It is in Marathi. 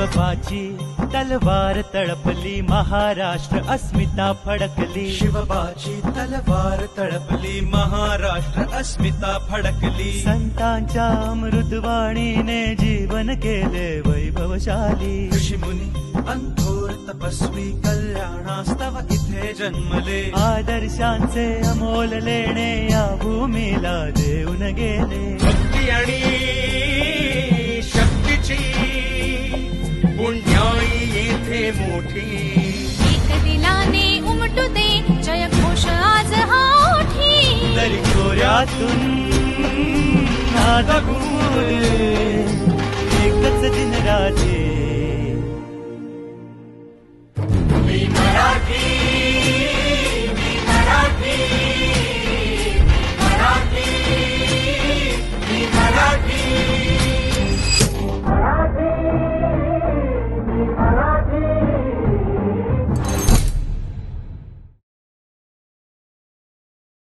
शिवबाची तलवार तळपली महाराष्ट्र अस्मिता फडकली. शिवबाची तलवार तळपली महाराष्ट्र अस्मिता फडकली. संतांच्या मृदवाणीने जीवन केले वैभवशाली. ऋषीमुनी अंथोर तपस्वी कल्याणास्तव इथे जन्मले. आदर्शांचे अमोल लेणे या भूमीला देऊन गेले. भक्ती आणि मोठी. एक दिलाने उमटू दे जय घोष आज हा उठी. तरी खोऱ्यातून एकच दिन राजे. मी मराठी.